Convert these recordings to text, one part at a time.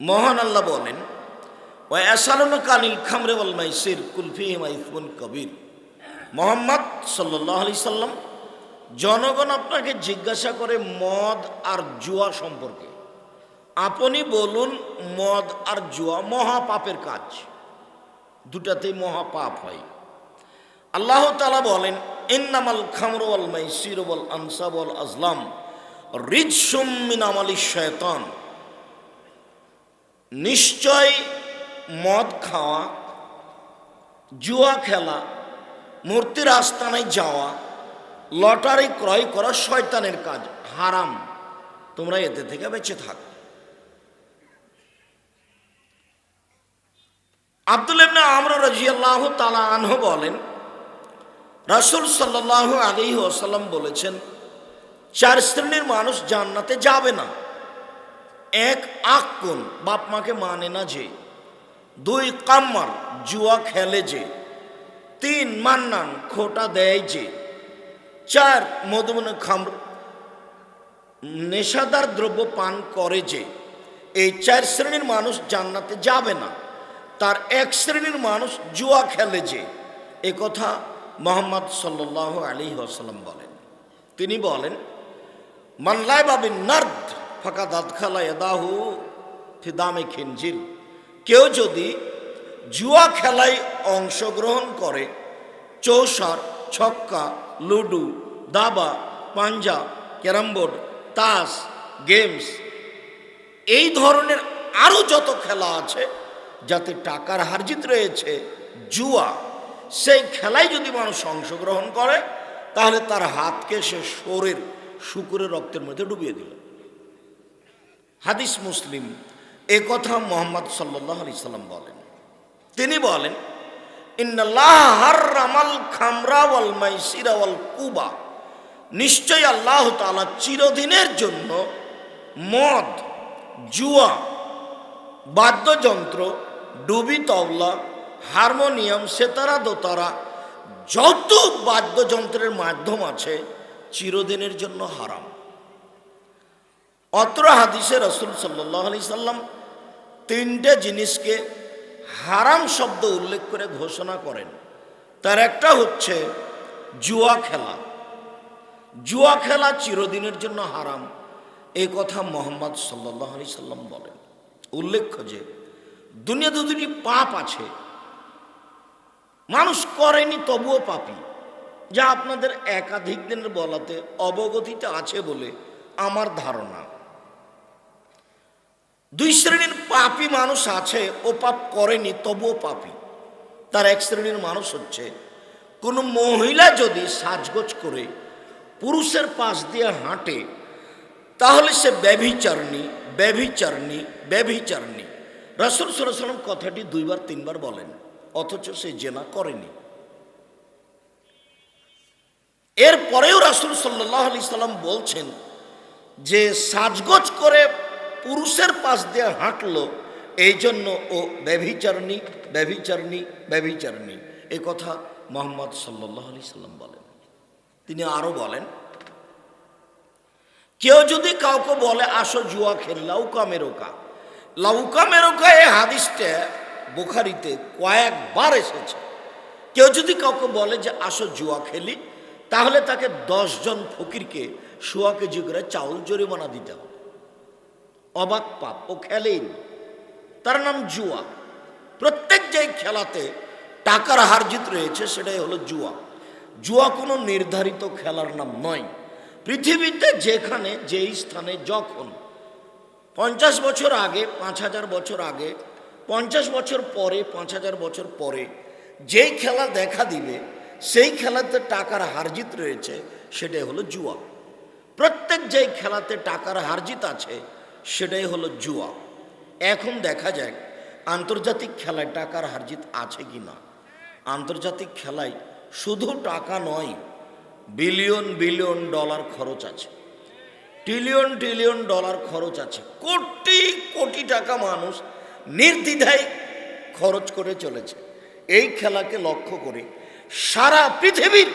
মহান আল্লাহ বলেন খামরে কুলফি কবির। মোহাম্মদ সাল্লাহ আলি সাল্লাম, জনগণ আপনাকে জিজ্ঞাসা করে মদ আর জুয়া সম্পর্কে। আপনি বলুন, মদ আর জুয়া মহাপাপের কাজ। দুটাতেই মহাপাপ হয়। আল্লাহ তালা বলেন, ইন্নামাল খামর ওয়াল মাইসির ওয়াল আনসাব ওয়াল আজলাম রিজ মিন আমালি শয়তান। নিশ্চয় মদ খাওয়া, জুয়া খেলা, মূর্তির আস্তানায় যাওয়া, লটারি ক্রয় করা শয়তানের কাজ। হারাম। তোমরা এতে থেকে বেঁচে থাক। আব্দুল ইবনে আমর রাজিয়াল্লাহ তালা আনহ বলেন, রাসূল সাল্লাল্লাহু আলাইহি ওসাল্লাম বলেছেন, চার শ্রেণির মানুষ জান্নাতে যাবে না। এক আকুন বাপ মাকে মানে না যে। দুই কাম্মার, জুয়া খেলে যে। তিন মান্নান, খোটা দেয় যে। চার মধুমনে খামর নেশাদার দ্রব্য পান করে যে। এই চার শ্রেণির মানুষ জান্নাতে যাবে না। তার এক শ্রেণির মানুষ জুয়া খেলে যে। এ কথা মোহাম্মদ সাল্লাহ আলী আসাল্লাম বলেন। তিনি বলেন মানলায় বাবিন নার্দ ফাঁকা দাঁত খালা এদাহু ফিদামে খিনজির কেউ যদি জুয়া খেলায় অংশগ্রহণ করে, চৌসার, ছক্কা, লুডু, দাবা, পাঞ্জা ক্যারামবোর্ড তাস, গেমস, এই ধরনের আরও যত খেলা আছে, যাতে টাকার হারজিত রয়েছে জুয়া, সেই খেলায় যদি মানুষ অংশগ্রহণ করে, তাহলে তার হাতকে সে শোরের, শুকুরের রক্তের মধ্যে ডুবিয়ে দিল। হাদিস মুসলিম, এ কথা মোহাম্মদ সাল্লাহ আলি সাল্লাম বলেন। তিনি বলেন কুবা। নিশ্চয় আল্লাহ তাআলা চিরদিনের জন্য মদ, জুয়া, বাদ্যযন্ত্র, ডুবি তবলা, হারমোনিয়াম, সেতারা দোতারা, যত বাদ্যযন্ত্রের মাধ্যম আছে, চিরদিনের জন্য হারাম। অত্র হাদিসে রসুল সাল্লাহ আলি সাল্লাম তিনটে জিনিসকে হারাম শব্দ উল্লেখ করে ঘোষণা করেন। তার একটা হচ্ছে জুয়া খেলা। জুয়া খেলা চিরদিনের জন্য হারাম। এই কথা মোহাম্মদ সাল্লাহ আলি সাল্লাম বলেন। উল্লেখ্য যে দুনিয়াতে দুটি পাপ আছে, মানুষ করেনি তবুও পাপি। যা আপনাদের একাধিক দিনের বলাতে অবগতিতে আছে বলে আমার ধারণা। দুই শ্রেণির পাপি মানুষ আছে, ও পাপ করেনি, তবুও পাপি। তার এক শ্রেণির মানুষ হচ্ছে, কোনো মহিলা যদি সাজগোজ করে পুরুষের পাশ দিয়ে হাঁটে, তাহলে সে ব্যভিচারণী ব্যভিচারণী ব্যভিচারণী। রসুল সাল্লাম কথাটি দুইবার, তিনবার বলেন, অথচ সে জেনা করেনি। এরপরেও রাসুল সাল্লাহ আলি সাল্লাম বলছেন যে সাজগোজ করে পুরুষের পাশ দিয়ে হাঁটলো এই জন্য ও ব্যভিচারণী ব্যভিচারণী ব্যভিচারণী। এ কথা মোহাম্মদ সাল্লাহ আলি সাল্লাম বলেন। তিনি আরও বলেন, কেউ যদি কাউকে বলে, আসো জুয়া খেলি, লাউকা মেরোকা লাউকা মেরোকা এই হাদিসটা বুখারিতে কয়েকবার এসেছে। কেউ যদি কাউকে বলে যে, আসো জুয়া খেলি, তাহলে তাকে জন ফকিরকে সোয়া কেজি করে চাউল জরিমানা দিতে হবে। অবাক পাপ। ও খেলেই তার নাম জুয়া। প্রত্যেক যে খেলাতে টাকার হারজিত রয়েছে, সেটাই হলো জুয়া। জুয়া কোনো নির্ধারিত খেলার নাম নয়। পৃথিবীতে যেখানে, যেই স্থানে, যখন পঞ্চাশ বছর আগে, পাঁচ হাজার বছর আগে, পঞ্চাশ বছর পরে, পাঁচ হাজার বছর পরে যেই খেলা দেখা দিবে, সেই খেলাতে টাকার হারজিত রয়েছে, সেটাই হলো জুয়া। প্রত্যেক যেই খেলাতে টাকার হারজিত আছে সেটাই হলো জুয়া। এখন দেখা যাক আন্তর্জাতিক খেলায় টাকার হারজিত আছে কি না। আন্তর্জাতিক খেলায় শুধু টাকা নয়, বিলিয়ন বিলিয়ন ডলার খরচ আছে। ট্রিলিয়ন ট্রিলিয়ন ডলার খরচ আছে। কোটি কোটি টাকা মানুষ নির্দ্বিধায় খরচ করে চলেছে। এই খেলাকে লক্ষ্য করে সারা পৃথিবীর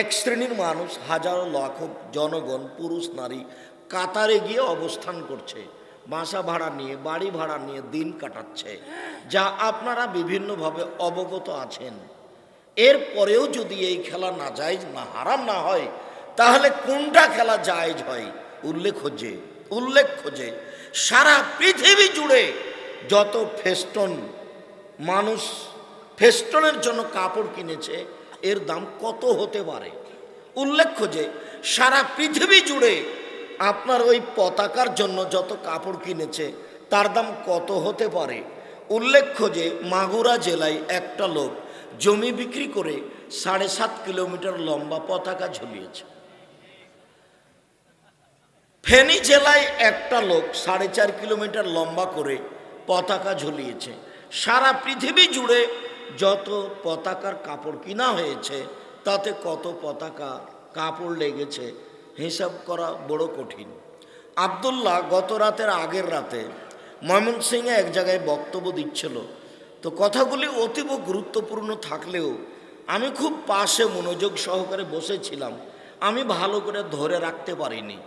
এক শ্রেণির মানুষ, হাজারো লাখো জনগণ, পুরুষ, নারী কাতারে গিয়ে অবস্থান করছে। বাসা ভাড়া নিয়ে, বাড়ি ভাড়া নিয়ে দিন কাটাচ্ছে, যা আপনারা বিভিন্নভাবে অবগত আছেন। এর পরেও যদি এই খেলা না জায়জ না হারাম না হয়, তাহলে কোনটা খেলা জায়জ হয়? উল্লেখ খোঁজে উল্লেখ খোঁজে। সারা পৃথিবী জুড়ে যত ফেস্টন, মানুষ ফেস্টনের জন্য কাপড় কিনেছে, এর দাম কত হতে পারে? উল্লেখ্য যে সারা পৃথিবী জুড়ে আপনার ওই পতাকার জন্য যত কাপড় কিনেছে, তার দাম কত হতে পারে? উল্লেখ্য যে মাগুরা জেলায় একটা লোক জমি বিক্রি করে সাড়ে সাত কিলোমিটার লম্বা পতাকা ঝুলিয়েছে। ফেনী জেলায় একটা লোক সাড়ে চার কিলোমিটার লম্বা করে পতাকা ঝুলিয়েছে। সারা পৃথিবী জুড়ে যত পতাকার কাপড় কিনা হয়েছে, তাতে কত পতাকা কাপড় লেগেছে হিসাব করা বড় কঠিন। আবদুল্লাহ গত রাতের আগের রাতে ময়মনসিংহে এক জায়গায় বক্তব্য দিচ্ছিল। তো কথাগুলি অতীব গুরুত্বপূর্ণ থাকলেও আমি খুব পাশে মনোযোগ সহকারে বসেছিলাম। আমি ভালো করে ধরে রাখতে পারিনি।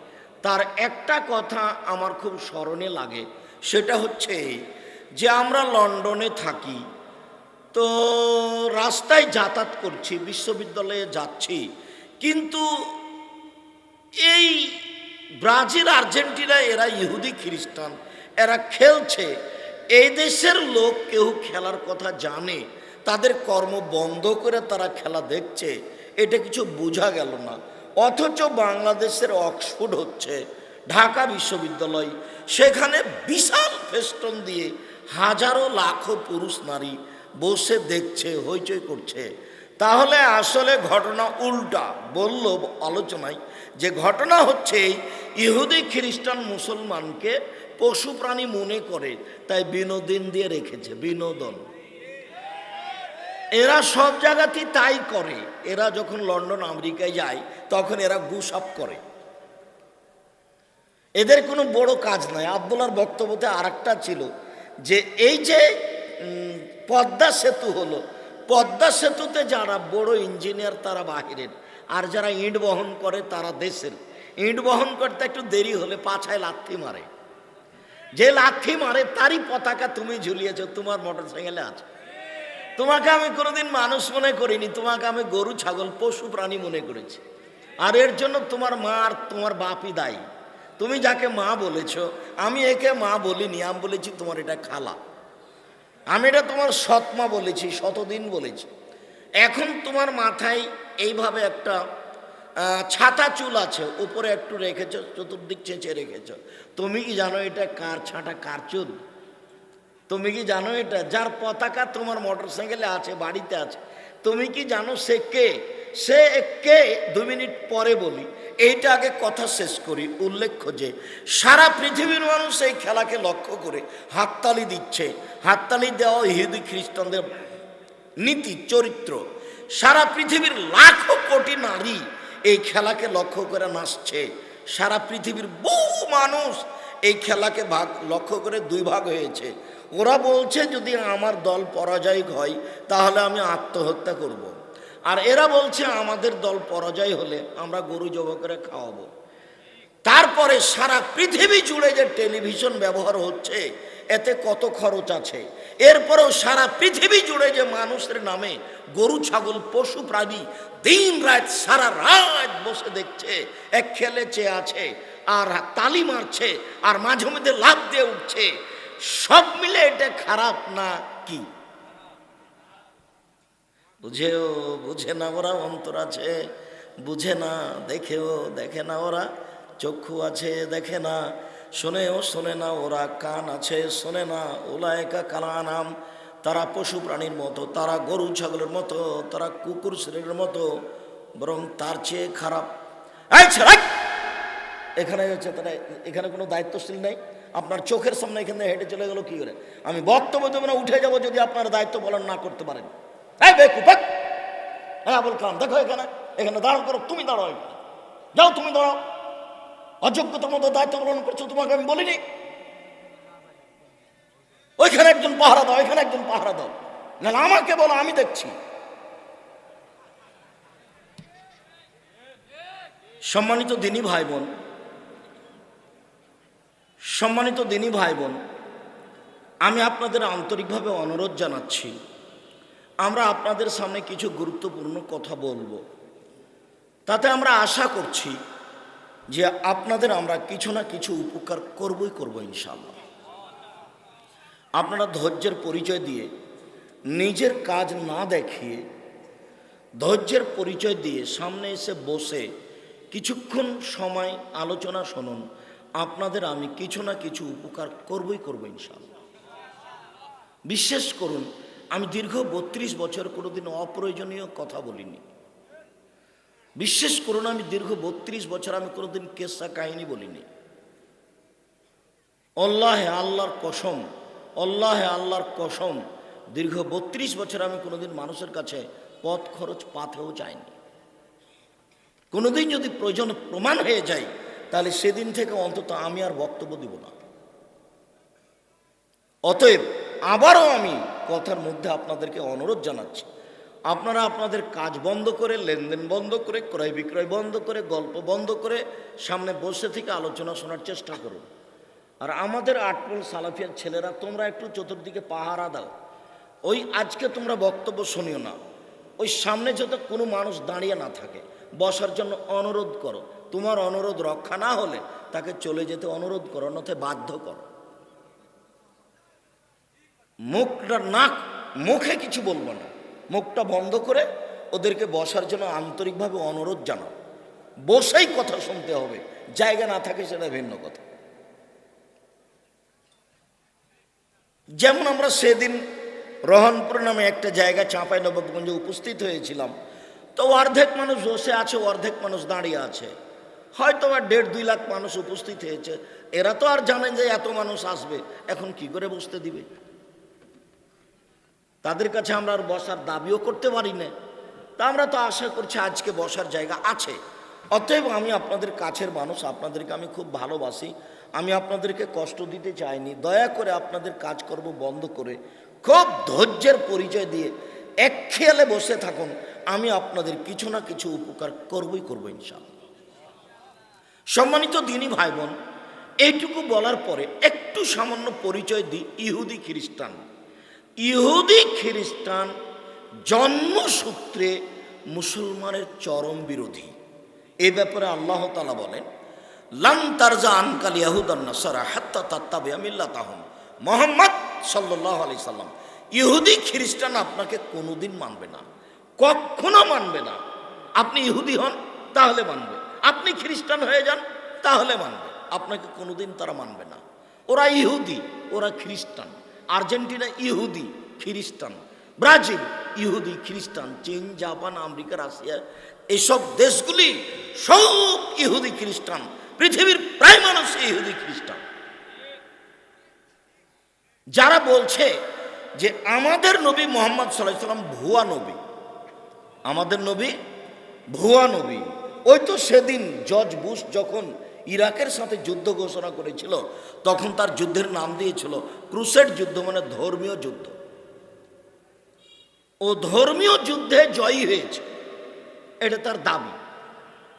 তার একটা কথা আমার খুব স্মরণে লাগে, সেটা হচ্ছে যে আমরা লন্ডনে থাকি, তো রাস্তায় যাতায়াত করছি, বিশ্ববিদ্যালয়ে যাচ্ছি, কিন্তু এই ব্রাজিল, আর্জেন্টিনা, এরা ইহুদি, খ্রিস্টান, এরা খেলছে। এই দেশের লোক কেউ খেলার কথা জানে, তাদের কর্ম বন্ধ করে তারা খেলা দেখছে, এটা কিছু বোঝা গেল না। অথচ বাংলাদেশের অক্সফোর্ড হচ্ছে ঢাকা বিশ্ববিদ্যালয়, সেখানে বিশাল ফেস্টন দিয়ে হাজারো লাখো পুরুষ, নারী বসে দেখছে, হইচই করছে। তাহলে আসলে ঘটনা উল্টা, বলল আলোচনায় যে ঘটনা হচ্ছে ইহুদি খ্রিস্টান মুসলমানকে পশু প্রাণী মনে করে, তাই বিনোদন দিয়ে রেখেছে, বিনোদন। এরা সব জায়গাতেই তাই করে। এরা যখন লন্ডন, আমেরিকায় যায়, তখন এরা গুসাপ করে। এদের কোনো বড় কাজ নাই আবদুল্লার বক্তব্যতে আর ছিল যে, এই যে পদ্মা সেতু হলো, পদ্মা সেতুতে যারা বড় ইঞ্জিনিয়ার তারা বাহিরের। আর যারা ইট বহন করে তারা দেশের। ইট বহন করতে একটু দেরি হলে পাছায় লাথি মারে। যে লাথি মারে তারই পতাকা তুমি ঝুলিয়েছ, তোমার মোটর সাইকেলে আছে। তোমাকে আমি কোনোদিন মানুষ মনে করিনি, তোমাকে আমি গরু, ছাগল, পশু, প্রাণী মনে করেছি। আর এর জন্য তোমার মা আর তোমার বাপই দায়ী। তুমি যাকে মা বলেছ, আমি একে মা বলিনি, আমি বলেছি তোমার এটা খালা। আমি এটা তোমার সৎ মা বলেছি, শতদিন বলেছি। এখন তোমার মাথায় এইভাবে একটা ছাতা চুল আছে, উপরে একটু রেখেছ, চতুর্দিক চেঁচে রেখেছ। তুমি কি জানো এটা কার ছাটা, কার চুল? তুমি কি জানো এটা? যার পতাকা তোমার মোটর সাইকেলে আছে, বাড়িতে আছে। তুমি কি জানো সে কে? সে কে? দু মিনিট পরে বলি। এইটা আগে কথা শেষ করি। উল্লেখ্য যে, সারা পৃথিবীর মানুষ এই খেলাকে লক্ষ্য করে হাততালি দিচ্ছে। হাততালি দেওয়া ইহুদি খ্রিস্টানদের নীতি, চরিত্র। সারা পৃথিবীর লাখো কোটি নারী এই খেলাকে লক্ষ্য করে নাচছে। সারা পৃথিবীর বহু মানুষ এই খেলাকে ভাগ, লক্ষ্য করে দুই ভাগ হয়েছে। ওরা বলছে, যদি আমার দল পরাজয় হয়, তাহলে আমি আত্মহত্যা করব। আর এরা বলছে, আমাদের দল পরাজয় হলে আমরা গরু জব করে খাওয়াবো। তারপরে সারা পৃথিবী জুড়ে যে টেলিভিশন ব্যবহার হচ্ছে, এতে কত খরচ আছে? এরপরেও সারা পৃথিবী জুড়ে যে মানুষের নামে গরু, ছাগল, পশু, প্রাণী দিন রাত সারা রাত বসে দেখছে, এক খেলে চেয়ে আছে, আর তালি মারছে, আর মাঝে মধ্যে লাভ দিয়ে উঠছে, সব মিলে এটা খারাপ না কি? বুঝেও বুঝে না ওরা অন্তর আছে, বুঝে না, দেখেও দেখে না ওরা। চক্ষু আছে, দেখে না। শোনেও শোনে না, ওরা কান আছে, শোনে না। ওলা একা কালা নাম তারা পশু প্রাণীর মতো, তারা গরু ছাগলের মতো, তারা কুকুর শ্রেণির মতো, বরং তার চেয়ে খারাপ! এখানে হচ্ছে তারা, এখানে কোনো দায়িত্বশীল নেই। আপনার চোখের সামনে এখানে হেঁটে চলে গেল কি করে? আমি বক্তব্য দেবো না, উঠে যাব যদি আপনার দায়িত্ব পালন না করতে পারেন। হ্যাঁ আবুল কালাম, দেখো এখানে এখানে দাঁড়াও করো, তুমি দাঁড়াও যাও, তুমি দাঁড়াও। অযোগ্যতার মতো দায়িত্ব পালন করছ তোমাকে আমি বলিনি। ওইখানে একজন পাহারা দাও এখানে একজন পাহারা দাও। না, আমাকে বলো আমি দেখছি। সম্মানিত দিনী ভাই বোন সম্মানিত দিনী ভাই বোন আমি আপনাদের আন্তরিকভাবে অনুরোধ জানাচ্ছি আমরা আপনাদের সামনে কিছু গুরুত্বপূর্ণ কথা বলব। তাতে আমরা আশা করছি যে আপনাদের আমরা কিছু না কিছু উপকার করবই করব ইনশাল্লাহ আপনারা ধৈর্যের পরিচয় দিয়ে, নিজের কাজ না দেখিয়ে, ধৈর্যের পরিচয় দিয়ে সামনে এসে বসে কিছুক্ষণ সময় আলোচনা শুনুন, আপনাদের আমি কিছু না কিছু উপকার করবই করব ইনশাল্লাহ বিশ্বাস করুন, আমি দীর্ঘ বত্রিশ বছর কোনোদিন অপ্রয়োজনীয় কথা বলিনি। বিশ্বাস করুন আমি দীর্ঘ বত্রিশ বছর আমি কোনোদিন কেসা কাহিনী বলিনি। অল্লাহে আল্লাহর কসম অল্লাহে আল্লাহর কসম, দীর্ঘ বত্রিশ বছর আমি কোনোদিন মানুষের কাছে পথ খরচ পাথেও যাইনি। কোনোদিন যদি প্রয়োজন প্রমাণ হয়ে যায়, তাহলে সেদিন থেকে অন্তত আমি আর বক্তব্য দিব না। অতএব আবারও আমি কথার মধ্যে আপনাদেরকে অনুরোধ জানাচ্ছি আপনারা আপনাদের কাজ বন্ধ করে, লেনদেন বন্ধ করে, ক্রয় বিক্রয় বন্ধ করে, গল্প বন্ধ করে সামনে বসে থেকে আলোচনা শোনার চেষ্টা করুন। আর আমাদের আটপল সালাফিয়ার ছেলেরা, তোমরা একটু চতুর্দিকে পাহারা দাও। ওই আজকে তোমরা বক্তব্য শুনিও না। ওই সামনে যাতে কোনো মানুষ দাঁড়িয়ে না থাকে, বসার জন্য অনুরোধ করো। তোমার অনুরোধ রক্ষা না হলে তাকে চলে যেতে অনুরোধ করো, অন্যথায় বাধ্য করো। মুখটা নাক, মুখে কিছু বলব না। মুখটা বন্ধ করে ওদেরকে বসার জন্য আন্তরিকভাবে অনুরোধ জানাও। বসেই কথা শুনতে হবে। জায়গা না থাকে সেটা ভিন্ন কথা। যেমন আমরা সেদিন রহনপুর নামে একটা জায়গা চাঁপাই নবাবগঞ্জে উপস্থিত হয়েছিলাম, তো অর্ধেক মানুষ বসে আছে, অর্ধেক মানুষ দাঁড়িয়ে আছে। হয়তো আর দেড় দুই লাখ মানুষ উপস্থিত হয়েছে। এরা তো আর জানেন যে এত মানুষ আসবে। এখন কি করে বসতে দিবে? তাদের কাছে আমরা আর বসার দাবিও করতে পারি না। তা আমরা তো আশা করছি আজকে বসার জায়গা আছে। অতএব আমি আপনাদের কাছের মানুষ, আপনাদেরকে আমি খুব ভালোবাসি। আমি আপনাদেরকে কষ্ট দিতে চাইনি। দয়া করে আপনাদের কাজকর্ম বন্ধ করে, খুব ধৈর্যের পরিচয় দিয়ে এক খেয়ালে বসে থাকুন। আমি আপনাদের কিছু না কিছু উপকার করবই, করব ইনশাল সম্মানিত দিনী ভাই বোন এইটুকু বলার পরে একটু সামান্য পরিচয় দিই ইহুদি খ্রিস্টান। ইহুদি খ্রিস্টান জন্মসূত্রে মুসলমানের চরম বিরোধী। এ ব্যাপারে আল্লাহ তালা বলেন, লান তারজা আনকাল ইয়াহুদান নাসারা হাত্তা তাত্তাবে আমিল্লা তাহম মোহাম্মদ সাল্লাহ আলি সাল্লাম, ইহুদি খ্রিস্টান আপনাকে কোনোদিন মানবে না, কখনো মানবে না। আপনি ইহুদি হন, তাহলে মানবে। আপনি খ্রিস্টান হয়ে যান, তাহলে মানবে। আপনাকে কোনোদিন তারা মানবে না। ওরা ইহুদি, ওরা খ্রিস্টান। আর্জেন্টিনা ইহুদি খ্রিস্টান, ব্রাজিল ইহুদি খ্রিস্টান, চীন, জাপান, আমেরিকা, রাশিয়া, এসব দেশগুলি সব ইহুদি খ্রিস্টান, পৃথিবীর প্রায় মানুষ ইহুদি খ্রিস্টান। যারা বলছে যে আমাদের নবী মোহাম্মদ সাল্লাম ভুয়া নবী, আমাদের নবী ভুয়া নবী। ওই তো সেদিন জর্জ বুশ যখন ইরাকের সাথে যুদ্ধ ঘোষণা করেছিল, তখন তার যুদ্ধের নাম দিয়েছিল ক্রুসেড যুদ্ধ মানে ধর্মীয় যুদ্ধ। ও ধর্মীয় যুদ্ধে জয়ী হয়েছে, এটা তার দাবি।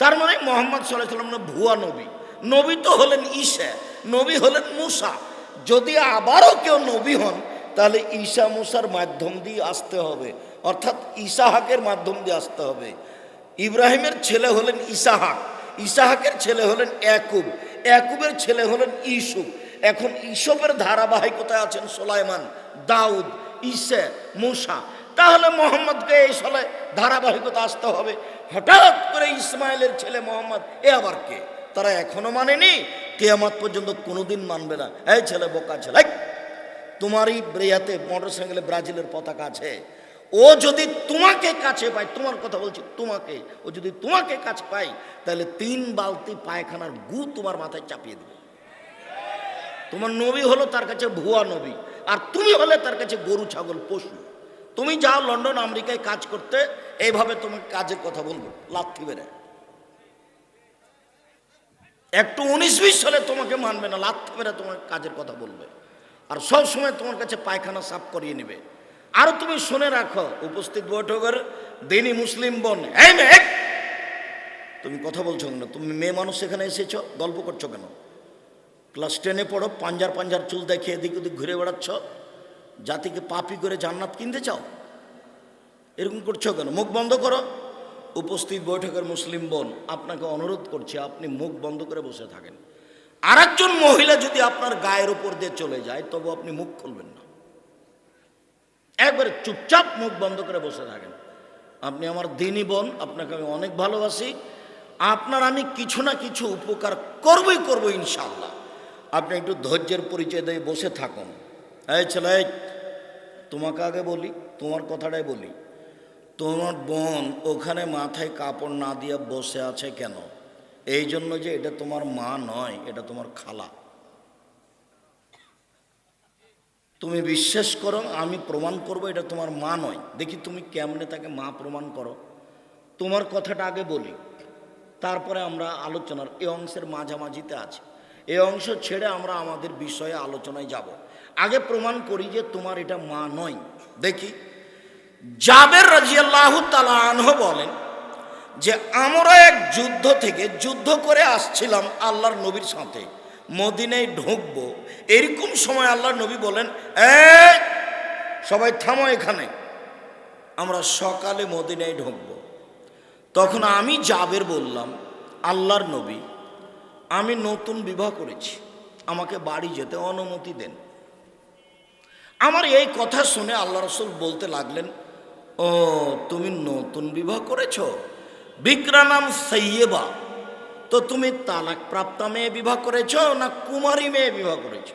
তার মানে মোহাম্মদ সাল্লাহ সাল্লাম ভুয়া নবী। নবী তো হলেন ঈশা, নবী হলেন মুসা। যদি আবারও কেউ নবী হন, তাহলে ঈশা মুসার মাধ্যম দিয়ে আসতে হবে, অর্থাৎ ইসাহাকের মাধ্যম দিয়ে আসতে হবে। ইব্রাহিমের ছেলে হলেন ইসাহাক ইসাহাকের ছেলে হলেন একুব একুবের ছেলে হলেন ইসুফ এখন ইসবের ধারাবাহিকতায় আছেন সোলাইমান, দাউদ, ইসে, মুসা। তাহলে মোহাম্মদকে এই সলে ধারাবাহিকতা আসতে হবে। হঠাৎ করে ইসমাইলের ছেলে মোহাম্মদ, এ আবার কে? তারা এখনও মানেনি, কেয়ামত পর্যন্ত কোনোদিন মানবে না। এই ছেলে বোকা ছেলে। তোমারই ব্রেয়াতে মোটর সাইকেলে ব্রাজিলের পতাকা আছে। ও যদি তোমাকে কাছে পায়, তোমার কথা বলছি তোমাকে, ও যদি তোমাকে কাছে পায়, তাহলে তিন বালতি পায়খানার গু তোমার মাথায় চাপিয়ে দেবে। তোমার নবী হলো তার কাছে ভুয়া নবী, আর তুমি হলে তার কাছে গরু, ছাগল, পশু। তুমি যাও লন্ডন, আমেরিকায় কাজ করতে, এইভাবে তোমাকে কাজের কথা বলব, লাথি বেড়ে একটু উনিশ বিশ হলে তোমাকে মানবে না, লাথি মেরে তোমার কাজের কথা বলবে। আর সব সময় তোমার কাছে পায়খানা সাফ করিয়ে নেবে। আর তুমি শুনে রাখো, উপস্থিত বৈঠকের দিনী মুসলিম বোন। তুমি কথা বলছো কেন? তুমি মেয়ে মানুষ এখানে এসেছ, গল্প করছ কেন? ক্লাস টেনে পড়ো, পাঞ্জার পাঞ্জার চুল দেখে এদিক ওদিক ঘুরে বেড়াচ্ছ, জাতিকে পাপি করে জান্নাত কিনতে চাও? এরকম করছ কেন? মুখ বন্ধ করো। উপস্থিত বৈঠকের মুসলিম বোন, আপনাকে অনুরোধ করছে, আপনি মুখ বন্ধ করে বসে থাকেন। আর মহিলা যদি আপনার গায়ের উপর দিয়ে চলে যায়, তবু আপনি মুখ খুলবেন না। একবারে চুপচাপ মুখ বন্ধ করে বসে থাকেন। আপনি আমার দিনই বোন, আপনাকে আমি অনেক ভালোবাসি। আপনার আমি কিছু না কিছু উপকার করবই করব ইনশাল্লাহ আপনি একটু ধৈর্যের পরিচয় দিয়ে বসে থাকুন। এই ছেলে তোমাকে আগে বলি, তোমার কথাটাই বলি। তোমার বোন ওখানে মাথায় কাপড় না দিয়ে বসে আছে কেন? এই জন্য যে এটা তোমার মা নয়, এটা তোমার খালা। তুমি বিশ্বাস করো, আমি প্রমাণ করব, এটা তোমার মা নয়। দেখি তুমি কেমনে তাকে মা প্রমাণ করো। তোমার কথাটা আগে বলি। তারপরে আমরা আলোচনার এই অংশের মাঝামাঝিতে আছি। এই অংশ ছেড়ে আমরা আমাদের বিষয়ে আলোচনায় যাব। আগে প্রমাণ করি যে তোমার এটা মা নয়। দেখি, জাবের রাজিয়াল্লাহ তালা আনহ বলেন যে, আমরা এক যুদ্ধ থেকে যুদ্ধ করে আসছিলাম আল্লাহর নবীর সাথে। মদিনায় ঢুকবো। এরকম সময় আল্লাহর নবী বলেন সবাই থামো এখানে। আমরা সকালে মদিনায় ঢুকবো। তখন আমি জাবের বললাম, আল্লাহর নবী, আমি নতুন বিবাহ করেছি। আমাকে বাড়ি যেতে অনুমতি দেন। আমার এই কথা শুনে আল্লাহ রসুল বলতে লাগলেন, ও, তুমি নতুন বিবাহ করেছ? বিক্রা নাম সৈয়বা তো তুমি তালাক প্রাপ্তা মেয়ে বিবাহ করেছ না কুমারী মেয়ে বিবাহ করেছ?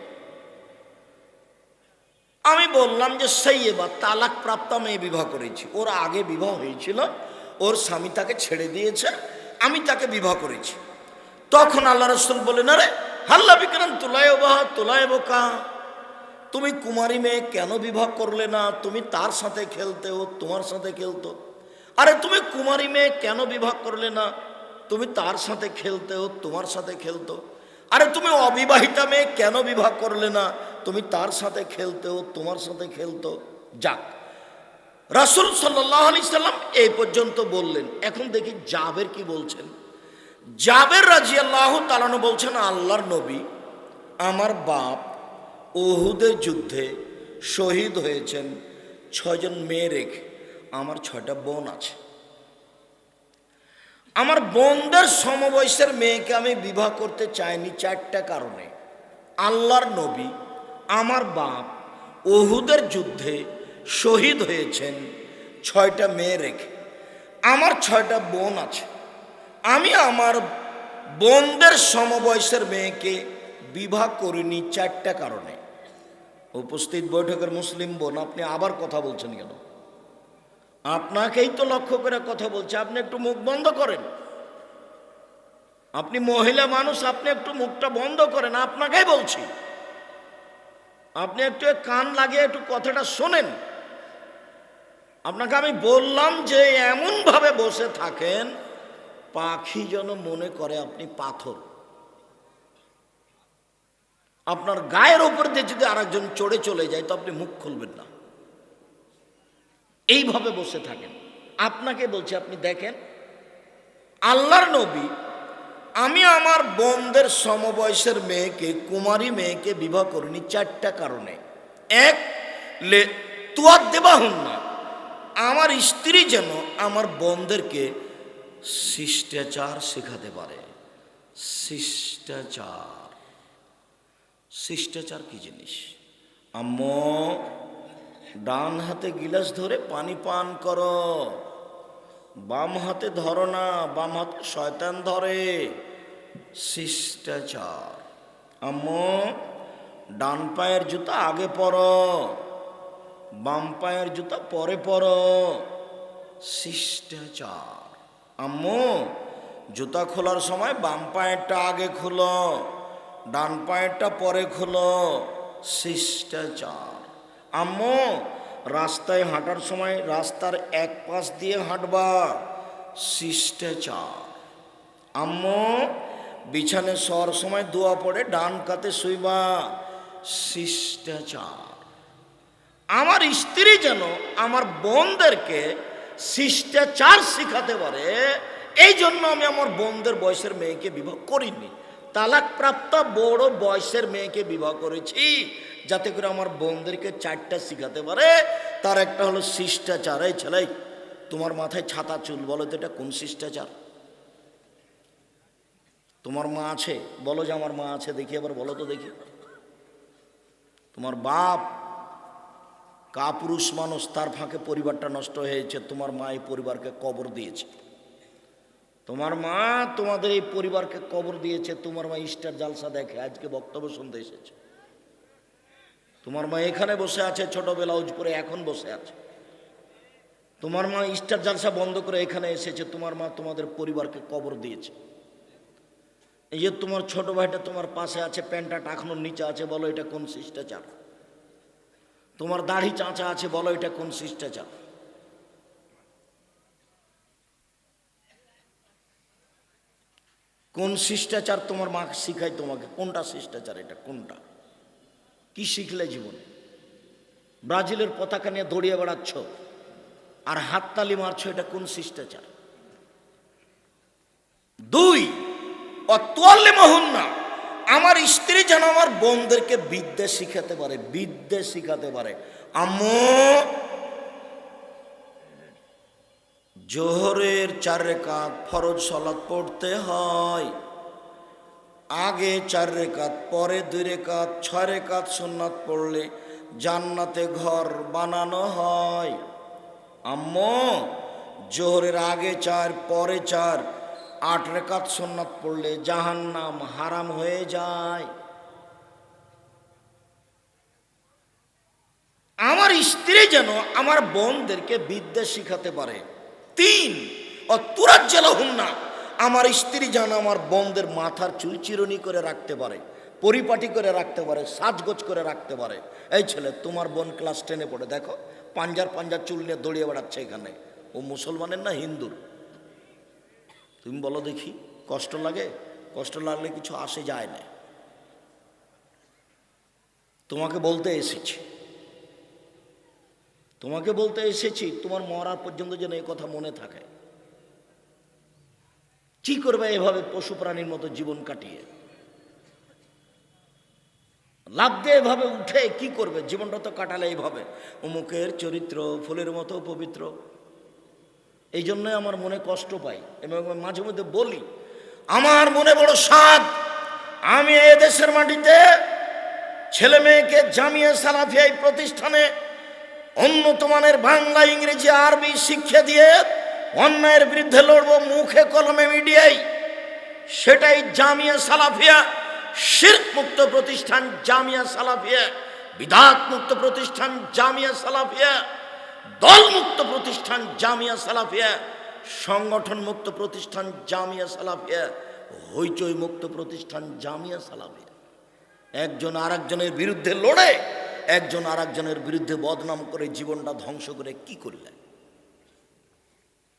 আমি বললাম যে সেই এবার তালাক প্রাপ্তা মেয়ে বিবাহ করেছি। ওর আগে বিবাহ হয়েছিল, ওর স্বামী তাকে ছেড়ে দিয়েছে, আমি তাকে বিবাহ করেছি। তখন আল্লাহ রসুল বলে না রে হাল্লা বিক্রাম, তোলায় বাহ, তোলায় বোকা। তুমি কুমারী মেয়ে কেন বিবাহ করলে না? তুমি তার সাথে খেলতে ও তোমার সাথে খেলতো। আরে, তুমি কুমারী মেয়ে কেন বিবাহ করলে না? তুমি তার সাথে খেলতে ও তোমার সাথে খেলতো। আরে তুমি অবিবাহিতা মেয়ে, কেন বিবাহ করলে না? তুমি তার সাথে খেলতে ও তোমার সাথে খেলতো। যাক, রাসুল সাল্লাহ আলি সাল্লাম এই পর্যন্ত বললেন। এখন দেখি জাবের কি বলছেন। জাবের রাজি আল্লাহ তালানো বলছেন, আল্লাহর নবী আমার বাপ ওহুদের যুদ্ধে শহীদ হয়েছেন, ছয়জন মেয়ে রেখে। আমার ছয়টা বোন আছে। আমার বোনদের সমবয়সের মেয়েকে আমি বিবাহ করতে চাইনি চারটা কারণে। আল্লাহর নবী, আমার বাপ ওহুদের যুদ্ধে শহীদ হয়েছেন ছয়টা মেয়ে রেখে। আমার ছয়টা বোন আছে। আমি আমার বোনদের সমবয়সের মেয়েকে বিবাহ করিনি চারটা কারণে। উপস্থিত বৈঠকের মুসলিম বোন, আপনি আবার কথা বলছেন কেন? আপনাকেই তো লক্ষ্য করে কথা বলছে, আপনি একটু মুখ বন্ধ করেন। আপনি মহিলা মানুষ, আপনি একটু মুখটা বন্ধ করেন, আপনাকেই বলছি। আপনি একটু কান লাগিয়ে একটু কথাটা শোনেন। আপনাকে আমি বললাম যে এমনভাবে বসে থাকেন, পাখি যেন মনে করে আপনি পাথর। আপনার গায়ের ওপর দিয়ে যদি আরেকজন চড়ে চলে যায়, তো আপনি মুখ খুলবেন না। এইভাবে বসে থাকেন। আপনাকে বলছি, আপনি দেখেন, আল্লাহর নবী, আমি আমার বোনদের সমবয়সের মেয়েকে, কুমারী মেয়েকে বিবাহ করিনি চারটা কারণে। এক, লে তুয়ার দেবা হন না আমার স্ত্রী যেন আমার বোনদেরকে শিষ্টাচার শেখাতে পারে। শিষ্টাচার। শিষ্টাচার কি জিনিস? আম্মু ডান হাতে গিলাস ধরে পানি পান করো। বাম হাতে ধরো না, বাম হাতে শয়তান ধরে। শিষ্টাচার। আম্মু, ডান পায়ের জুতা আগে পরো, বাম পায়ের জুতা পরে পরো। শিষ্টাচার। আম্মু, জুতা খোলার সময় বাম পায়েরটা আগে খোলো, ডান পায়েরটা পরে খোলো। শিষ্টাচার। আম্মু, রাস্তায় হাঁটার সময় রাস্তার এক পাশ দিয়ে হাঁটবা। শিষ্টাচার আম্মু, বিছানে শোয়ার সময় দোয়া পড়ে ডান কাতে শুইবা। শিষ্টাচার আমার স্ত্রী যেন আমার বোনদেরকে শিষ্টাচার শিখাতে পারে, এই জন্য আমি আমার বোনদের বয়সের মেয়েকে বিবাহ করিনি। তালাকপ্রাপ্ত বড় বয়সের মেয়েকে বিবাহ করেছি, যাতে করে আমার বোনদেরকে চারটা শিখাতে পারে। তার একটা হলো শিষ্টাচার। এই ছেলে, তোমার মাথায় ছাতা চুল, বলো তো এটা কোন শিষ্টাচার? তোমার মা আছে? বলো যে আমার মা আছে, দেখি এবার বলো তো দেখি। তোমার বাপ, কাপুরুষ মানুষ, তার ফাঁকে পরিবারটা নষ্ট হয়েছে, তোমার মা এই পরিবারকে কবর দিয়েছে। তোমার মা তোমাদের এই পরিবারকে কবর দিয়েছে, তোমার মা ইস্টার জালসা দেখে, আজকে বক্তব্য শুনতে এসেছে। তোমার মা এখানে বসে আছে ছোট ব্লাউজ পরে এখন বসে আছে। তোমার মা ইস্টার জালসা বন্ধ করে এখানে এসেছে, তোমার মা তোমাদের পরিবারকে কবর দিয়েছে। এই যে তোমার ছোট ভাইটা তোমার পাশে আছে, প্যান্টটা টাকানোর নিচে আছে, বলো এটা কোন শিষ্টাচার? তোমার দাড়ি চাঁচা আছে, বলো এটা কোন শিষ্টাচার? কোন শিষ্টাচার তোমার মা শিখায় তোমাকে? কোনটা শিষ্টাচার এটা? কোনটা? কি শিখলে জীবনে? ব্রাজিলের পতাকা নিয়ে দড়িয়ে বেড়াচ্ছ আর হাততালি মারছো, এটা কোন শিষ্টাচার? দুই অতোয়াল্লে মোহন না আমার স্ত্রী যেন আমার বোনদেরকে বিদ্যে শিখাতে পারে, বিদ্যে শিখাতে পারে। আম্মু জোহরের চার রেখাত ফরজ সলাৎ পড়তে হয়। আগে চার রেখাত পরে দুই রেখাত ছয় রেখাত সুন্নাত পড়লে জান্নাতে ঘর বানানো হয়। আম্মু, জোহরের আগে চার, পরে চার আট রেখাত সুন্নাত পড়লে জাহান্নাম হারাম হয়ে যায়। আমার স্ত্রী যেন আমার বোনদেরকে বিদ্যা শিখাতে পারে। তিন। ও তুরাজ্জাল না আমার স্ত্রী যেন আমার বোনদের মাথার চুল চিরনি করে রাখতে পারে, পরিপাটি করে রাখতে পারে, সাজগোজ করে রাখতে পারে। এই ছেলে, তোমার বোন ক্লাস টেনে পড়ে, দেখো, পাঞ্জার পাঞ্জার চুল নিয়ে দড়িয়ে বেড়াচ্ছে এখানে। ও মুসলমানের না হিন্দুর? তুমি বলো দেখি, কষ্ট লাগে? কষ্ট লাগলে কিছু আসে যায় না। তোমাকে বলতে এসেছি। তোমাকে বলতে এসেছি, তোমার মরার পর্যন্ত যেন এই কথা মনে থাকে। কি করবে এভাবে পশু প্রাণীর মতো জীবন কাটিয়ে? লাভ দিয়ে এভাবে উঠে কি করবে? জীবনটা তো কাটালে এইভাবে অমুকের চরিত্র, ফুলের মতো পবিত্র। এই জন্যই আমার মনে কষ্ট পাই। এবং মাঝে মধ্যে বলি, আমার মনে বড় স্বাদ, আমি এ দেশের মাটিতে ছেলে মেয়েকে জামিয়া সালাফিয়া এই প্রতিষ্ঠানে উন্নত মানের বাংলা, ইংরেজি, আরবি শিক্ষা দিয়ে অন্যায়ের বিরুদ্ধে লড়বো মুখে কলমে মিডিয়ায়। সেটাই জামিয়া সালাফিয়া শির্ক মুক্ত প্রতিষ্ঠান জামিয়া সালাফিয়া বিধাত মুক্ত প্রতিষ্ঠান জামিয়া সালাফিয়া, দল মুক্ত প্রতিষ্ঠান জামিয়া সালাফিয়া, সংগঠন মুক্ত প্রতিষ্ঠান জামিয়া সালাফিয়া, হইচই মুক্ত প্রতিষ্ঠান জামিয়া সালাফিয়া। একজন আর একজনের বিরুদ্ধে লড়ে একজন আর বিরুদ্ধে বদনাম করে জীবনটা ধ্বংস করে কি করলেন?